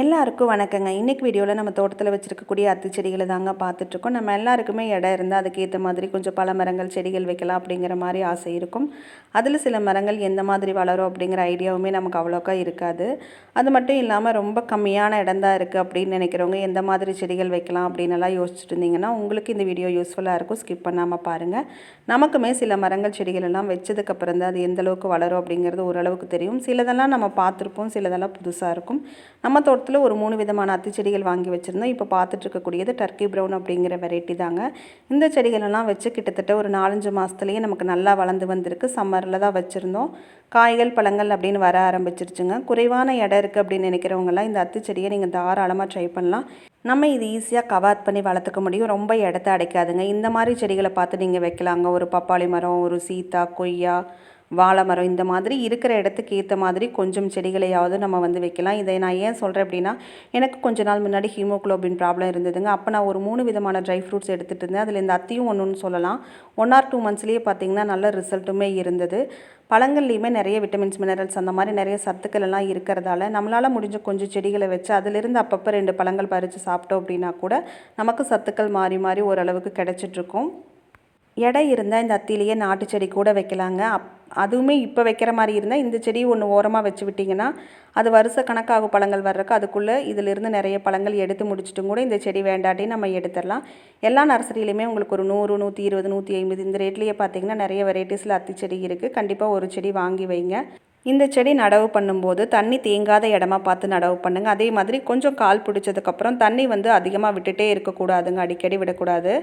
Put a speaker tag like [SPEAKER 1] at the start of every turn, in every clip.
[SPEAKER 1] எல்லாருக்கும் வணக்கங்க. இன்றைக்கி வீடியோவில் நம்ம தோட்டத்தில் வச்சுருக்கக்கூடிய அத்தி செடிகளை தாங்க பார்த்துட்ருக்கோம். நம்ம எல்லாருக்குமே இடம் இருந்தால் அதுக்கேற்ற மாதிரி கொஞ்சம் பல மரங்கள் செடிகள் வைக்கலாம் அப்படிங்கிற மாதிரி ஆசை இருக்கும். அதில் சில மரங்கள் எந்த மாதிரி வளரும் அப்படிங்கிற ஐடியாவுமே நமக்கு அவ்வளோக்கா இருக்காது. அது மட்டும் இல்லாமல் ரொம்ப கம்மியான இடம் தான் இருக்குது அப்படின்னு நினைக்கிறவங்க எந்த மாதிரி செடிகள் வைக்கலாம் அப்படின்னு எல்லாம் யோசிச்சுட்டு இருந்தீங்கன்னா உங்களுக்கு இந்த வீடியோ யூஸ்ஃபுல்லாக இருக்கும். ஸ்கிப் பண்ணாமல் பாருங்கள் நமக்குமே சில மரங்கள் செடிகள் எல்லாம் வச்சதுக்கப்புறம் தான் அது எந்தளவுக்கு வளரும் அப்படிங்கிறது ஓரளவுக்கு தெரியும். சிலதெல்லாம் நம்ம பார்த்துருப்போம். சிலதெல்லாம் புதுசாக இருக்கும். நம்ம தோட்ட தோட்டத்தில் ஒரு மூணு விதமான அத்தி செடிகள் வாங்கி வச்சுருந்தோம். இப்போ பார்த்துட்டு இருக்கக்கூடியது டர்க்கி ப்ரௌன் அப்படிங்கிற வெரைட்டி தாங்க. இந்த செடிகளெல்லாம் வச்சு கிட்டத்தட்ட ஒரு நாலஞ்சு மாதத்துலேயே நமக்கு நல்லா வளர்ந்து வந்திருக்கு. சம்மரில் தான் வச்சுருந்தோம். காய்கள் பழங்கள் அப்படின்னு வர ஆரம்பிச்சிருச்சுங்க. குறைவான இடம் இருக்குது அப்படின்னு நினைக்கிறவங்கலாம் இந்த அத்தி செடியை நீங்கள் தாராளமாக ட்ரை பண்ணலாம். நம்ம இது ஈஸியாக கவர் பண்ணி வளர்த்துக்க முடியும். ரொம்ப இடத்த அடைக்காதுங்க. இந்த மாதிரி செடிகளை பார்த்து நீங்கள் வைக்கலாங்க. ஒரு பப்பாளி மரம் ஒரு சீத்தா கொய்யா வாழை மரம் இந்த மாதிரி இருக்கிற இடத்துக்கு ஏற்ற மாதிரி கொஞ்சம் செடிகளையாவது நம்ம வந்து வைக்கலாம். இதை நான் ஏன் சொல்கிறேன் அப்படின்னா எனக்கு கொஞ்ச நாள் முன்னாடி ஹீமோக்ளோபின் ப்ராப்ளம் இருந்ததுங்க. அப்போ நான் ஒரு மூணு விதமான ட்ரை ஃப்ரூட்ஸ் எடுத்துகிட்டு இருந்தேன். அதில் இந்த அத்தியும் ஒன்றுன்னு சொல்லலாம். ஒன் ஆர் டூ மந்த்ஸ்லேயே பார்த்திங்கன்னா நல்ல ரிசல்ட்டுமே இருந்தது. பழங்கள்லேயுமே நிறைய விட்டமின்ஸ் மினரல்ஸ் அந்த மாதிரி நிறைய சத்துக்கள் எல்லாம் இருக்கிறதால நம்மளால் முடிஞ்ச கொஞ்சம் செடிகளை வச்சு அதிலிருந்து அப்பப்போ ரெண்டு பழங்கள் பறித்து சாப்பிட்டோம் அப்படின்னா கூட நமக்கு சத்துக்கள் மாறி மாறி ஓரளவுக்கு கிடச்சிட்ருக்கும் இடம் இருந்தால் இந்த அத்திலேயே நாட்டு செடி கூட வைக்கலாங்க. அப் அதுவுமே இப்போ வைக்கிற மாதிரி இருந்தால் இந்த செடி ஒன்று ஓரமாக வச்சு விட்டிங்கன்னா அது வருஷ கணக்காகும் பழங்கள் வர்றதுக்கு அதுக்குள்ளே இதிலிருந்து நிறைய பழங்கள் எடுத்து முடிச்சுட்டும் கூட இந்த செடி வேண்டாட்டி நம்ம எடுத்துடலாம் எல்லா நர்சரியிலையுமே உங்களுக்கு ஒரு நூறு நூற்றி இருபது நூற்றி ஐம்பது இந்த ரேட்லேயே பார்த்தீங்கன்னா நிறைய வெரைட்டிஸில் அத்தி செடி இருக்குது கண்டிப்பாக ஒரு செடி வாங்கி வைங்க. இந்த செடி நடவு பண்ணும்போது தண்ணி தேங்காத இடமா பார்த்து நடவு பண்ணுங்கள் அதே மாதிரி கொஞ்சம் கால் பிடிச்சதுக்கப்புறம் தண்ணி வந்து அதிகமாக விட்டுட்டே இருக்கக்கூடாதுங்க. அடிக்கடி விடக்கூடாது.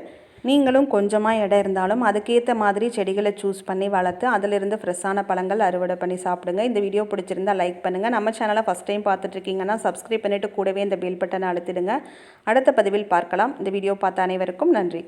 [SPEAKER 1] நீங்களும் கொஞ்சமாக இடம் இருந்தாலும் அதுக்கேற்ற மாதிரி செடிகளை சூஸ் பண்ணி வளர்த்து அதிலிருந்து ஃப்ரெஷ்ஷான பழங்கள் அறுவடை பண்ணி சாப்பிடுங்க. இந்த வீடியோ பிடிச்சிருந்தா லைக் பண்ணுங்கள் நம்ம சேனலை ஃபஸ்ட் டைம் பார்த்துட்ருக்கீங்கன்னா சப்ஸ்கிரைப் பண்ணிவிட்டு கூடவே இந்த பெல் பட்டனை அழுத்திடுங்க. அடுத்த பதிவில் பார்க்கலாம். இந்த வீடியோ பார்த்த அனைவருக்கும் நன்றி.